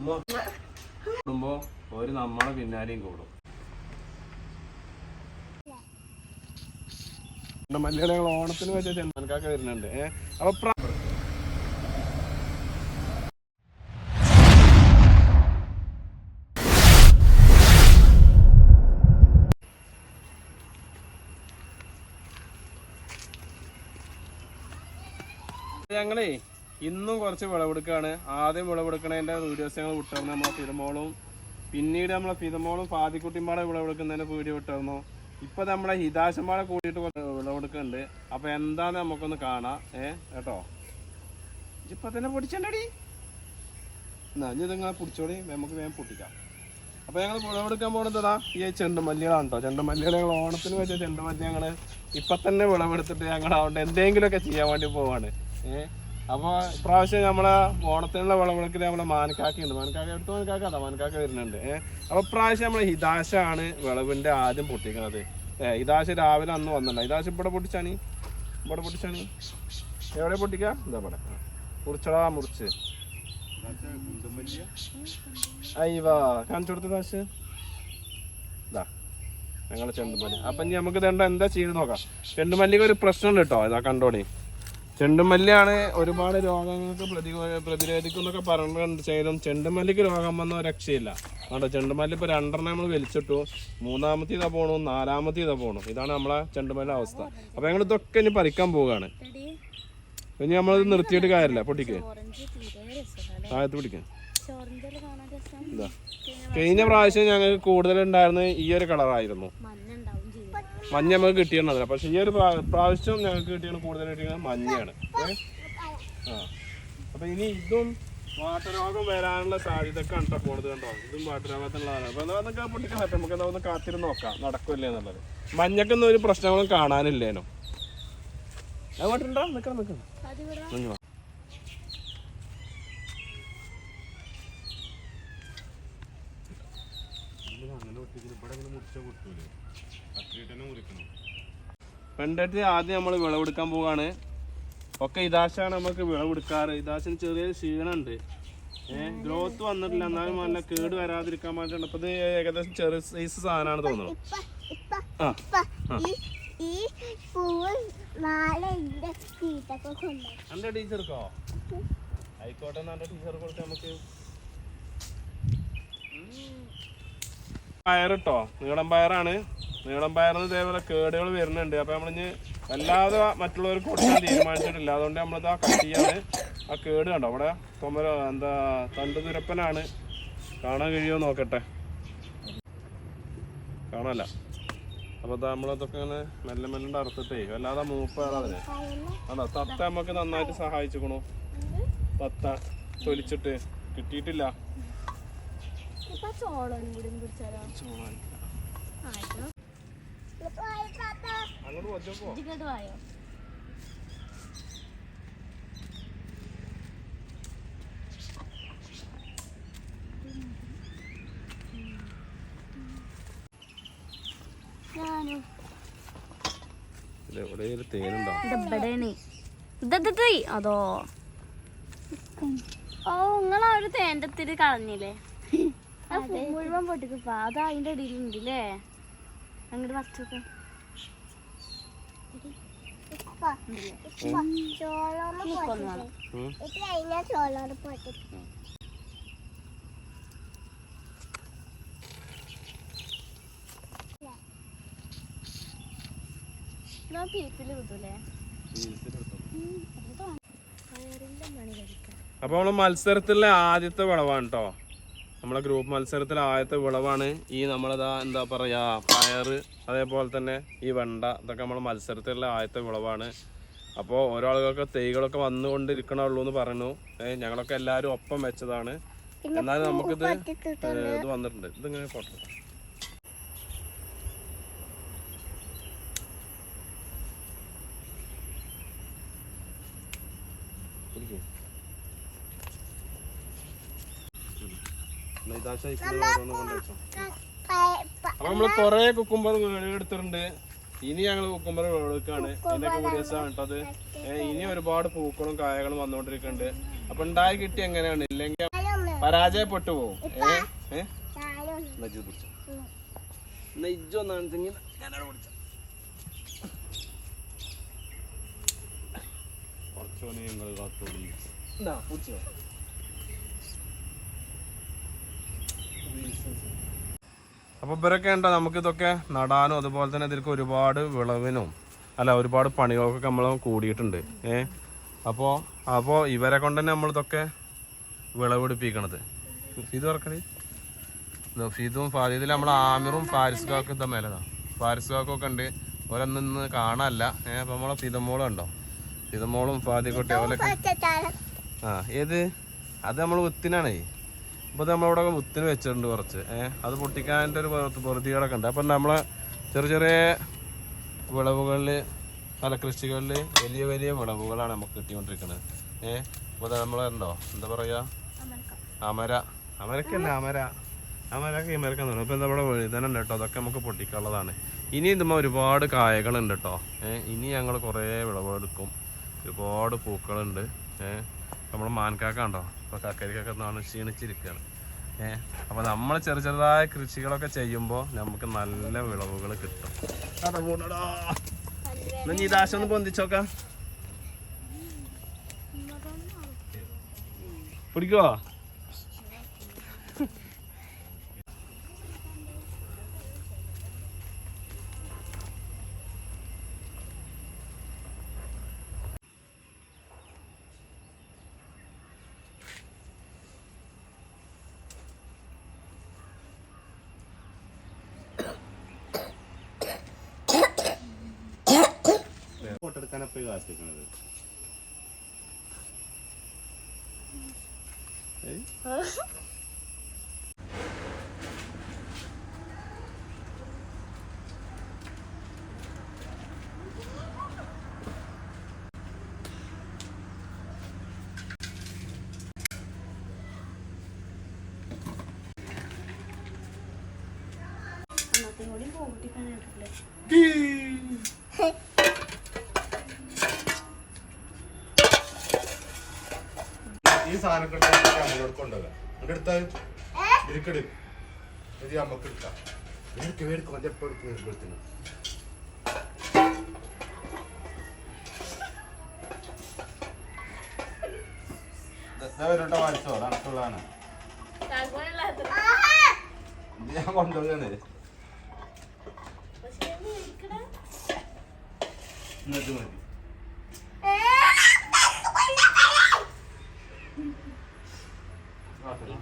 കൂടുമ്പോ ഒരു നമ്മളെ പിന്നാലെയും കൂടും. മലയാളികൾ ഓണത്തിന് വെച്ച ചെന്നൽക്കാക്ക വരുന്നുണ്ട്. ഏഹ് അപ്പൊ ഞങ്ങളേ ഇന്നും കുറച്ച് വിളവെടുക്കുകയാണ് ആദ്യം വിളവെടുക്കണതിന്റെ വീഡിയോസ് ഞങ്ങൾ വിട്ടിരുന്നു. നമ്മളെ ഫിതമോളും പിന്നീട് നമ്മളെ ഫിതമോളും പാതിക്കുട്ടിമാടെ വിളവെടുക്കുന്നതിന്റെ വീഡിയോ വിട്ടിരുന്നു. ഇപ്പം നമ്മളെ ഹിതാശമ്പാടെ കൂടിയിട്ട് വിളവെടുക്കുന്നുണ്ട്. അപ്പോൾ എന്താന്ന് നമുക്കൊന്ന് കാണാം. ഏ കേട്ടോ? ഇപ്പം തന്നെ പൊടിച്ചണ്ടടി. എന്നാ ഇനി ഇതിങ്ങനെ പൊടിച്ചോടി നമുക്ക് വേഗം പൊട്ടിക്കാം. അപ്പോൾ ഞങ്ങൾ വിളവെടുക്കാൻ പോണതാ ഈ ചെണ്ടുമല്ലികളാണ് കേട്ടോ ചെണ്ടുമല്ലികൾ ഞങ്ങൾ ഓണത്തിന് വെച്ച ചെണ്ടുമല്ലി ഞങ്ങൾ ഇപ്പൊ തന്നെ വിളവെടുത്തിട്ട് ഞങ്ങൾ അവിടെ എന്തെങ്കിലുമൊക്കെ ചെയ്യാൻ വേണ്ടി പോവാണ്. ഏഹ് അപ്പൊ ഇപ്രാവശ്യം നമ്മളെ ഓണത്തിനുള്ള വിളവെടുക്കൽ നമ്മളെ മാനക്കാക്ക ഉണ്ട് മാനക്കാക്ക എടുത്ത്? മാനക്കാക്ക അതാ മാനക്കാക്ക വരുന്നുണ്ട്. ഏഹ് അപ്പൊ ഇപ്രാവശ്യം നമ്മളെ ഹിതാശാണ് വിളവിന്റെ ആദ്യം പൊട്ടിക്കുന്നത് ഏഹ് ഹിതാശ രാവിലെ അന്ന് വന്നിട്ടുണ്ട് ഹിതാശ ഇവിടെ പൊട്ടിച്ചാണി? ഇവിടെ പൊട്ടിച്ചാണി? എവിടെ പൊട്ടിക്കാം? ഇതാ ഇവിടെ. മുറിച്ചടാ മുറിച്ച്. അയ്യവാ കാണിച്ചു കൊടുത്ത ദാശ് ഇതാ ഞങ്ങളെ ചെണ്ടുമല്ലി. അപ്പൊ ഇനി നമുക്ക് ഇതെന്താ എന്താ ചെയ്ത് നോക്കാം. ചെണ്ടുമല്ലിക്ക് ഒരു പ്രശ്നമുണ്ട് കേട്ടോ ഇതാ കണ്ടോളി ചെണ്ടുമല്ലിയാണ് ഒരുപാട് രോഗങ്ങൾക്ക് പ്രതി പ്രതിരോധിക്കും എന്നൊക്കെ പറഞ്ഞിട്ടുണ്ട്. ചെയ്തും ചെണ്ടുമല്ലിക്ക് രോഗം വന്ന രക്ഷയില്ല അതുകൊണ്ട് ചെണ്ടുമല്ലി ഇപ്പോൾ രണ്ടെണ്ണം നമ്മൾ വലിച്ചിട്ടു. മൂന്നാമത്തെ ഇതാ പോണു നാലാമത്തെ ഇതാ പോണു. ഇതാണ് നമ്മളെ ചെണ്ടുമല്ലി അവസ്ഥ. അപ്പോൾ ഞങ്ങൾ ഇതൊക്കെ ഇനി പറിക്കാൻ പോവുകയാണ്. ഇനി നമ്മളിത് നിർത്തിയിട്ട് കാര്യമില്ല. പൊട്ടിക്ക്. താഴത്ത് പിടിക്കാം. കഴിഞ്ഞ പ്രാവശ്യം ഞങ്ങൾക്ക് കൂടുതൽ ഉണ്ടായിരുന്നത് ഈ ഒരു കളറായിരുന്നു. മഞ്ഞ നമുക്ക് കിട്ടിയിരുന്നതില്ല പക്ഷെ ഈ ഒരു പ്രാവശ്യം ഞങ്ങൾക്ക് കിട്ടിയത് കൂടുതലായിട്ട് കിട്ടിയത് മഞ്ഞയാണ്? ആ. അപ്പൊ ഇനി ഇതും വാട്ടരോഗം വരാനുള്ള സാധ്യത ഒക്കെ കണ്ടാ പോണത് കണ്ടോ? ഇതും വാട്ടരോഗത്തിനുള്ളതാണ്. അപ്പൊ എന്നാ അതൊക്കെ പൊട്ടിക്കാൻ നമുക്ക് എന്നാ ഒന്ന് കാത്തിരുന്ന് നോക്കാം. നടക്കില്ല എന്നുള്ളത്. മഞ്ഞക്കൊന്നും ഒരു പ്രശ്നങ്ങളും കാണാനില്ലേനോ? അങ്ങോട്ടുണ്ടോ ഒറ്റ ഇവിടെ അങ്ങനെ മുറിച്ചാൽ വാ. പെണ്ടറ്റ് ആദ്യം നമ്മൾ വിളവെടുക്കാൻ പോവാണ്. ഒക്കെ ഇതാശാണ് നമുക്ക് വിളവെടുക്കാറ്. ഇതാശിന് ചെറിയ ക്ഷീണമുണ്ട് ഏഹ് ഗ്രോത്ത് വന്നിട്ടില്ല. എന്നാലും നല്ല കേട് വരാതിരിക്കാൻ വേണ്ടിയിട്ട് ഇപ്പൊ ഇത് ഏകദേശം ചെറിയ സൈസ് സാധനമാണ് തോന്നുന്നു. ആ ടീച്ചർക്കോ? ആയിക്കോട്ടെ നല്ല ടീച്ചർ കൊടുത്ത് നമുക്ക്. പയറിട്ടോ? നീളം പയറാണ്. നീളം പയറിന് ഇതേപോലെ കേടുകൾ വരുന്നുണ്ട്. അപ്പൊ നമ്മളിഞ്ഞ് അല്ലാതെ മറ്റുള്ളവർക്ക് കൊടുക്കാൻ തീരുമാനിച്ചിട്ടില്ല. അതുകൊണ്ട് നമ്മളിത് ആ കട്ട് ചെയ്യാണ്. ആ കേട് കണ്ടോ? അവിടെ തൊമര എന്താ തണ്ട് തുരപ്പനാണ്. കാണാൻ കഴിയുമോ നോക്കട്ടെ. കാണാല്ല. അപ്പൊ ദാ നമ്മളതൊക്കെ ഇങ്ങനെ മെല്ലെ മെല്ലെ അറുത്തിട്ടേ വല്ലാതെ മൂപ്പയറാതിന് അല്ല തത്ത നമുക്ക് നന്നായിട്ട് സഹായിച്ചുക്കണു. തത്ത തൊലിച്ചിട്ട് കിട്ടിയിട്ടില്ല. ചോളാൻ. അങ്ങോട്ട് അതോ? ഓ നിങ്ങൾ ആ ഒരു തേന്റെ കളഞ്ഞില്ലേ? മുഴുവൻ പൊട്ടിക്കപ്പാ അത് അതിന്റെ ഇടയിലുണ്ടല്ലേ അങ്ങോട്ട് കഴിക്കാം അപ്പൊ നമ്മൾ മത്സരത്തിലെ ആദ്യത്തെ വിളവാണ് കേട്ടോ നമ്മളെ ഗ്രൂപ്പ് മത്സരത്തിൽ ആദ്യത്തെ വിളവാണ് ഈ നമ്മളതാ എന്താ പറയാ പയർ അതേപോലെ തന്നെ ഈ വെണ്ട ഇതൊക്കെ നമ്മൾ മത്സരത്തിലുള്ള ആദ്യത്തെ വിളവാണ്. അപ്പോൾ ഓരോ ആളുകൾക്ക് തൈകളൊക്കെ വന്നുകൊണ്ടിരിക്കണുള്ളൂ എന്ന് പറഞ്ഞു ഞങ്ങളൊക്കെ എല്ലാവരും ഒപ്പം വെച്ചതാണ്. എന്നാലും നമുക്കിത് ഇത് വന്നിട്ടുണ്ട്. ഇതിങ്ങനെ ഫോട്ടോ അപ്പൊ നമ്മൾ കൊറേ കുക്കുംബർ എടുത്തിട്ടുണ്ട് ഇനി ഞങ്ങൾ കുക്കുംബർ എടുക്കാണ് അതിന്റെ വീഡിയോസാണ് കേട്ടത് ഇനി ഒരുപാട് പൂക്കളും കായകളും വന്നുകൊണ്ടിരിക്കുന്നുണ്ട് അപ്പൊ ഉണ്ടായി കിട്ടി എങ്ങനെയാണ്? ഇല്ലെങ്കിൽ പരാജയപ്പെട്ടു പോകും ഏഹ് ഇതെങ്കിൽ ഞാനവിടെ പിടിച്ചോ. കുറച്ചോനെ ഞങ്ങൾ പിടിച്ചോ. അപ്പൊ ഇവരൊക്കെ ഉണ്ടോ നമുക്ക് ഇതൊക്കെ നടാനും അതുപോലെ തന്നെ ഇതിലേക്ക് ഒരുപാട് വിളവിനും അല്ല ഒരുപാട് പണികൾക്കൊക്കെ നമ്മൾ കൂടിയിട്ടുണ്ട്. ഏ? അപ്പോൾ അപ്പോൾ ഇവരെ കൊണ്ട് തന്നെ നമ്മളിതൊക്കെ വിളവെടുപ്പിക്കണത്. ഫീത് തുറക്കണേ ഫീദും ഫാദിദിൽ നമ്മൾ ആമിറും ഫാരിസ്കാക്കും ഇതാ മേലതാ. ഫാരിസ്കാക്കും ഒക്കെ ഉണ്ട്. ഓരോന്നിന്ന് കാണാനല്ല. ഏ അപ്പൊ നമ്മളെ ഫിതമോളും ഉണ്ടോ? ഫിതമോളും ഫാദി ഓലൊക്കെ കൊച്ചാലും ആ ഏത്? അത് നമ്മൾ വിത്തിനാണേ. ഇപ്പോൾ നമ്മളവിടെ വിത്തിന് വെച്ചിട്ടുണ്ട് കുറച്ച്. ഏഹ് അത് പൊട്ടിക്കാന്റെ ഒരു പ്രതികളൊക്കെ ഉണ്ട്. അപ്പം നമ്മളെ ചെറിയ ചെറിയ വിളവുകളിൽ പല കൃഷികളിൽ വലിയ വലിയ വിളവുകളാണ് നമുക്ക് കിട്ടിക്കൊണ്ടിരിക്കുന്നത്. ഏഹ് അപ്പോൾ നമ്മളുണ്ടോ എന്താ പറയുക അമര. അമരക്കല്ല അമര. അമരക്ക് ഇമരക്ക എന്ന് അപ്പോൾ എന്താ ഇവിടെ വഴുതനുണ്ട് കേട്ടോ. അതൊക്കെ നമുക്ക് പൊട്ടിക്കാനുള്ളതാണ്. ഇനി ഇതുമ്പോൾ ഒരുപാട് കായകളുണ്ട് കേട്ടോ. ഏഹ് ഇനി ഞങ്ങൾ കുറേ വിളവെടുക്കും. ഒരുപാട് പൂക്കളുണ്ട്. ഏഹ് നമ്മൾ മാൻകാക്ക ഉണ്ടോ ഇപ്പോൾ കക്കരിക്കൊക്കെ നാണ് ക്ഷീണിച്ചിരിക്കുകയാണ്. ഏഹ് അപ്പോൾ നമ്മൾ ചെറിയ ചെറുതായ കൃഷികളൊക്കെ ചെയ്യുമ്പോൾ നമുക്ക് നല്ല വിളവുകൾ കിട്ടും. അതാ പോണടാ. എന്നാ നീ ദാശ ഒന്ന് പൊന്തിച്ചോക്കാം. പിടിക്കുവോ ഫോട്ടോ എടുക്കാനപ്പോ കാത്തിരിക്കണത് അന്നത്തെ കൂടി പോട്ടിക്കാനായിട്ടില്ലേ നമ്മളോട് ഇവിടെ എടുത്താൽ ഇരിക്കട് ഇത് നമുക്ക് എടുക്കാം എടുക്കുന്നു വായിച്ചോ ഇത് ഞാൻ കൊണ്ടുപോകാണ് എന്നിട്ട് മതി ഇല്ല ആർക്കും തരൂല ഇല്ല വേണ്ട വായിച്ച നമുക്ക് പോവാം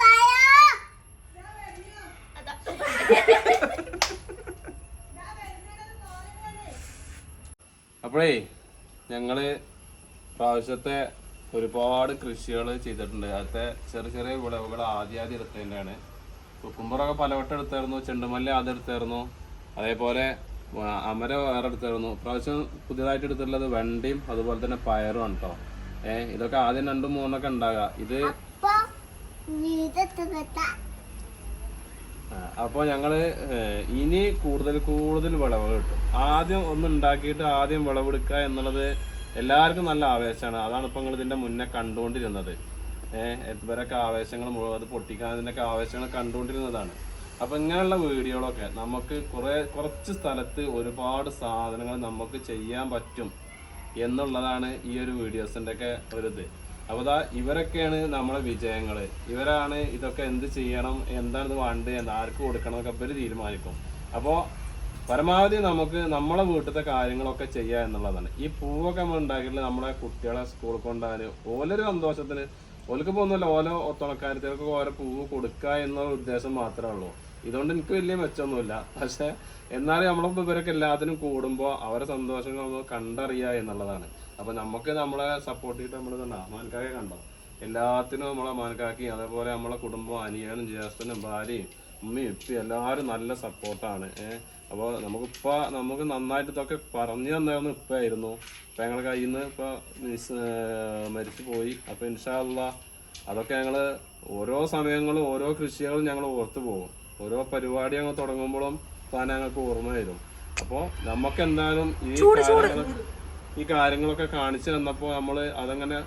വായോ. അപ്പോഴേ ഞങ്ങൾ പ്രാവശ്യത്തെ ഒരുപാട് കൃഷികൾ ചെയ്തിട്ടുണ്ട്. അതിലത്തെ ചെറിയ ചെറിയ വിളവുകൾ ആദ്യാദ്യം ആദ്യം എടുത്തതിന്റെയാണ്. കുക്കുമ്പറൊക്കെ പലവട്ടം എടുത്തായിരുന്നു ചെണ്ടുമല്ലി ആദ്യം എടുത്തായിരുന്നു അതേപോലെ അമര വേറെ എടുത്തായിരുന്നു. പ്രാവശ്യം പുതിയതായിട്ട് എടുത്തിട്ടുള്ളത് വെണ്ടയും അതുപോലെ തന്നെ പയറും ആണ് കേട്ടോ ഏഹ് ഇതൊക്കെ ആദ്യം രണ്ടും മൂന്നൊക്കെ ഉണ്ടാകുക ഇത് അപ്പോൾ ഞങ്ങൾ ഇനി കൂടുതൽ കൂടുതൽ വിളവ് കിട്ടും. ആദ്യം ഒന്ന് ഉണ്ടാക്കിയിട്ട് ആദ്യം വിളവെടുക്കുക എന്നുള്ളത് എല്ലാവർക്കും നല്ല ആവേശമാണ്. അതാണ് ഇപ്പൊ നിങ്ങൾ ഇതിന്റെ മുന്നേ കണ്ടുകൊണ്ടിരുന്നത്. ഇവരൊക്കെ ആവേശങ്ങൾ മുഴുവൻ അത് പൊട്ടിക്കാൻ ഇതിനൊക്കെ ആവേശങ്ങൾ കണ്ടുകൊണ്ടിരുന്നതാണ്. അപ്പം ഇങ്ങനെയുള്ള വീഡിയോകളൊക്കെ നമുക്ക് കുറേ കുറച്ച് സ്ഥലത്ത് ഒരുപാട് സാധനങ്ങൾ നമുക്ക് ചെയ്യാൻ പറ്റും എന്നുള്ളതാണ് ഈ ഒരു വീഡിയോസിന്റെ ഒക്കെ ഒരു ഇത്. അപ്പോൾ ഇതാ ഇവരൊക്കെയാണ് നമ്മളെ വിജയങ്ങൾ ഇവരാണ് ഇതൊക്കെ എന്ത് ചെയ്യണം എന്താണ് ഇത് വേണ്ടത് എന്ന് ആർക്ക് കൊടുക്കണം എന്നൊക്കെ അപ്പോൾ തീരുമാനിക്കും. അപ്പോൾ പരമാവധി നമുക്ക് നമ്മളെ വീട്ടിലത്തെ കാര്യങ്ങളൊക്കെ ചെയ്യുക എന്നുള്ളതാണ്. ഈ പൂവൊക്കെ നമ്മൾ ഉണ്ടാക്കിയിട്ട് നമ്മളെ കുട്ടികളെ സ്കൂളിൽ കൊണ്ടുപോകാൻ ഓലൊരു സന്തോഷത്തിന് ഓൽക്ക് പോകുന്നില്ല ഓരോ തുണക്കാരത്തേക്ക് ഓരോ പൂവ് കൊടുക്കുക എന്നുള്ള ഉദ്ദേശം മാത്രമേ ഉള്ളൂ. ഇതുകൊണ്ട് എനിക്ക് വലിയ മെച്ചമൊന്നുമില്ല. പക്ഷെ എന്നാലും നമ്മളിപ്പോൾ ഇവരൊക്കെ എല്ലാത്തിനും കൂടുമ്പോൾ അവരെ സന്തോഷങ്ങൾ നമ്മൾ കണ്ടറിയുക എന്നുള്ളതാണ്. അപ്പൊ നമുക്ക് നമ്മളെ സപ്പോർട്ട് ചെയ്തിട്ട് നമ്മൾ കണ്ടോ അഹ്മാൻകാക്കെ കണ്ടോ? എല്ലാത്തിനും നമ്മളെ മാനക്കാക്കി അതേപോലെ നമ്മളെ കുടുംബം അനിയനും ജ്യേഷ്ഠനും ഭാര്യയും ഉമ്മയും ഉപ്പയും എല്ലാവരും നല്ല സപ്പോർട്ടാണ് ഏഹ്? അപ്പോൾ നമുക്കിപ്പോൾ നമുക്ക് നന്നായിട്ട് ഇതൊക്കെ പറഞ്ഞു തന്നായിരുന്നു. ഇപ്പം ഞങ്ങളുടെ കയ്യിൽ നിന്ന് ഇപ്പോൾ മിസ് മരിച്ചു പോയി. അപ്പോൾ ഇൻഷാല്ല അതൊക്കെ ഞങ്ങൾ ഓരോ സമയങ്ങളും ഓരോ കൃഷികളും ഞങ്ങൾ ഓർത്തു പോകും. ഓരോ പരിപാടി ഞങ്ങൾ തുടങ്ങുമ്പോഴും താൻ ഞങ്ങൾക്ക് ഓർമ്മ വരും. അപ്പോൾ നമുക്ക് എന്തായാലും ഈ ഈ കാര്യങ്ങളൊക്കെ കാണിച്ചു തന്നപ്പോൾ നമ്മൾ അതങ്ങനെ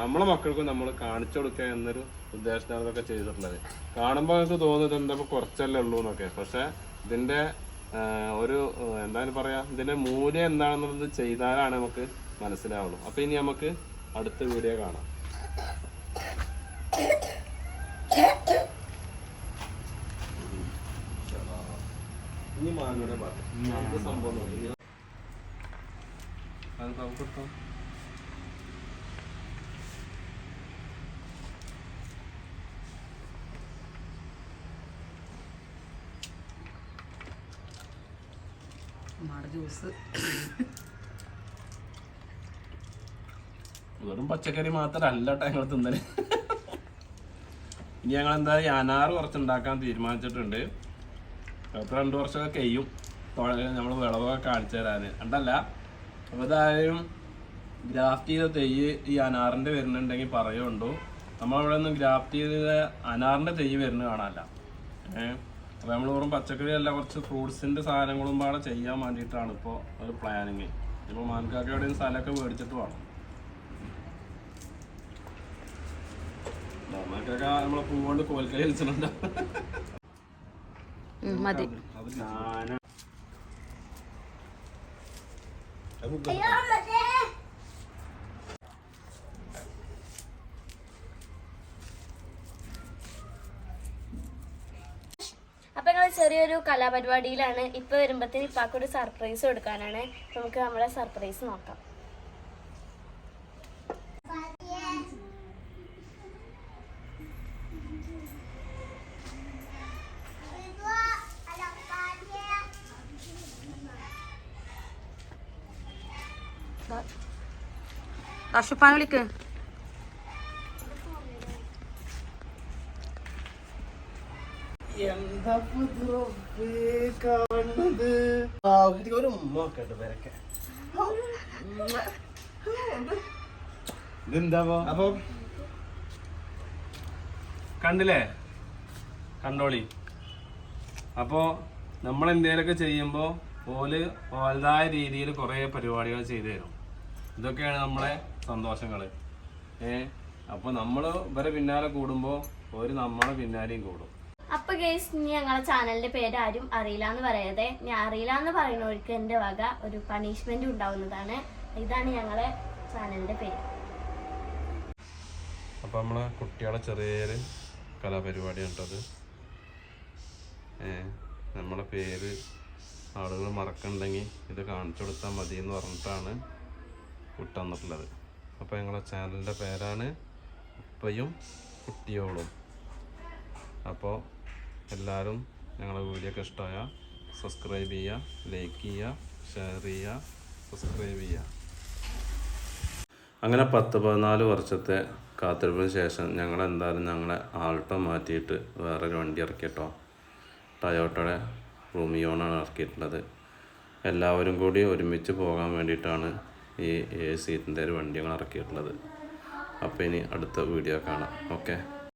നമ്മളെ മക്കൾക്കും നമ്മൾ കാണിച്ചു കൊടുക്കുക എന്നൊരു ഉദ്ദേശത്തിലാണ് ഇതൊക്കെ ചെയ്തിട്ടുള്ളത്. കാണുമ്പോൾ നമുക്ക് തോന്നുന്നത് എന്താ കുറച്ചല്ലേ ഉള്ളൂ എന്നൊക്കെ പക്ഷെ ഇതിന്റെ ഒരു എന്താണ് പറയാ. ഇതിന്റെ മൂല്യം എന്താണെന്നുള്ളത് ചെയ്താലാണ് നമുക്ക് മനസ്സിലാവുള്ളൂ. അപ്പൊ ഇനി നമുക്ക് അടുത്ത വീഡിയോ കാണാം. ഇനി മാങ്ങയുടെ പാട്ട്. സംഭവം നമുക്ക് ഇട്ടോ? ജ്യൂസ്. വെറും പച്ചക്കറി മാത്രല്ല ഞങ്ങൾ തിന്നൽ. ഇനി ഞങ്ങൾ എന്തായാലും അനാറ് കുറച്ചുണ്ടാക്കാൻ തീരുമാനിച്ചിട്ടുണ്ട്. അപ്പൊ രണ്ടു വർഷമൊക്കെ കഴിയും. നമ്മൾ വിളവൊക്കെ കാണിച്ചു തരാന്. ഉണ്ടല്ല അപ്പൊ ഇതായാലും ഗ്രാഫ്റ്റ് ചെയ്ത തെയ്യ് ഈ അനാറിന്റെ വരുന്നുണ്ടെങ്കിൽ പറയുണ്ടോ നമ്മളവിടെ നിന്ന് ഗ്രാഫ്റ്റ് ചെയ്ത അനാറിന്റെ തെയ്യ് വരുന്നത് കാണാനല്ല. ഏഹ്? അപ്പൊ നമ്മൾ വെറും പച്ചക്കറി അല്ല കുറച്ച് ഫ്രൂട്ട്സിന്റെ സാധനങ്ങളും പാടെ ചെയ്യാൻ വേണ്ടിയിട്ടാണ് ഇപ്പോൾ ഒരു പ്ലാനിങ് ഇപ്പോൾ മാൻകാക്ക എവിടെയും സ്ഥലമൊക്കെ മേടിച്ചിട്ട് വേണം മാൻകാക്ക നമ്മളെ പൂവുകൊണ്ട് കോൽക്കളി കളിച്ചിട്ടുണ്ട്. മതി. അത് ഞാനാ അത് അയ്യോ മറ്റേ അപ്പൊ ഞങ്ങൾ ചെറിയൊരു കലാപരിപാടിയിലാണ് ഇപ്പൊ വരുമ്പത്തിന് ഇപ്പാക്കൊരു സർപ്രൈസ് കൊടുക്കാനാണ്. നമുക്ക് നമ്മളെ സർപ്രൈസ് നോക്കാം. റഷുപ്പാൻ വിളിക്ക്. ഒരു ഉമ്മ പേരൊക്കെ ഇതെന്താ അപ്പൊ കണ്ടില്ലേ? കണ്ടോളി. അപ്പോ നമ്മൾ എന്തെങ്കിലുമൊക്കെ ചെയ്യുമ്പോ ഓൽ ഓലതായ രീതിയിൽ കുറെ പരിപാടികൾ ചെയ്തു തരും. ഇതൊക്കെയാണ് നമ്മളെ സന്തോഷങ്ങൾ ഏ? അപ്പൊ നമ്മൾ ഇവരെ പിന്നാലെ കൂടുമ്പോ ഒരു നമ്മളെ പിന്നാലെയും കൂടും. അപ്പൊ ഗേസ് ഇനി ഞങ്ങളെ ചാനലിന്റെ പേര് ആരും അറിയില്ല എന്ന് പറയാതെ ഞാൻ അറിയില്ല എന്ന് പറയുന്നവർക്ക് എന്റെ വക ഒരു പണിഷ്മെന്റ് ഉണ്ടാവുന്നതാണ്. ഇതാണ് ഞങ്ങളെ ചാനലിന്റെ പേര്. അപ്പൊ നമ്മളെ കുട്ടികളെ ചെറിയൊരു കലാപരിപാടി ഉണ്ടത് നമ്മളെ പേര് ആളുകൾ മറക്കണ്ടെങ്കിൽ ഇത് കാണിച്ചു കൊടുത്താൽ മതി എന്ന് പറഞ്ഞിട്ടാണ് വിട്ടുതന്നിട്ടുള്ളത് അപ്പോൾ ഞങ്ങളെ ചാനലിന്റെ പേരാണ് ഉപ്പയും കുട്ടിയോളും. അപ്പോൾ എല്ലാവരും ഞങ്ങളുടെ വീഡിയോ ഒക്കെ ഇഷ്ടമായ സബ്സ്ക്രൈബ് ചെയ്യുക ലൈക്ക് ചെയ്യുക ഷെയർ ചെയ്യുക സബ്സ്ക്രൈബ് ചെയ്യുക. അങ്ങനെ പത്ത് പതിനാല് വർഷത്തെ കാത്തിരിപ്പിന് ശേഷം ഞങ്ങൾ എന്തായാലും ഞങ്ങളെ ആൾട്ടോ മാറ്റിയിട്ട് വേറൊരു വണ്ടി ഇറക്കിയിട്ടോ. ടയോട്ടയുടെ റൂമിയോണാണ് ഇറക്കിയിട്ടുള്ളത്. എല്ലാവരും കൂടി ഒരുമിച്ച് പോകാൻ വേണ്ടിയിട്ടാണ് ഈ ഏഴ് സീറ്റിന്റെ ഒരു വണ്ടി ഞങ്ങൾ ഇറക്കിയിട്ടുള്ളത്. അപ്പോൾ ഇനി അടുത്ത വീഡിയോ കാണാം. ഓക്കെ?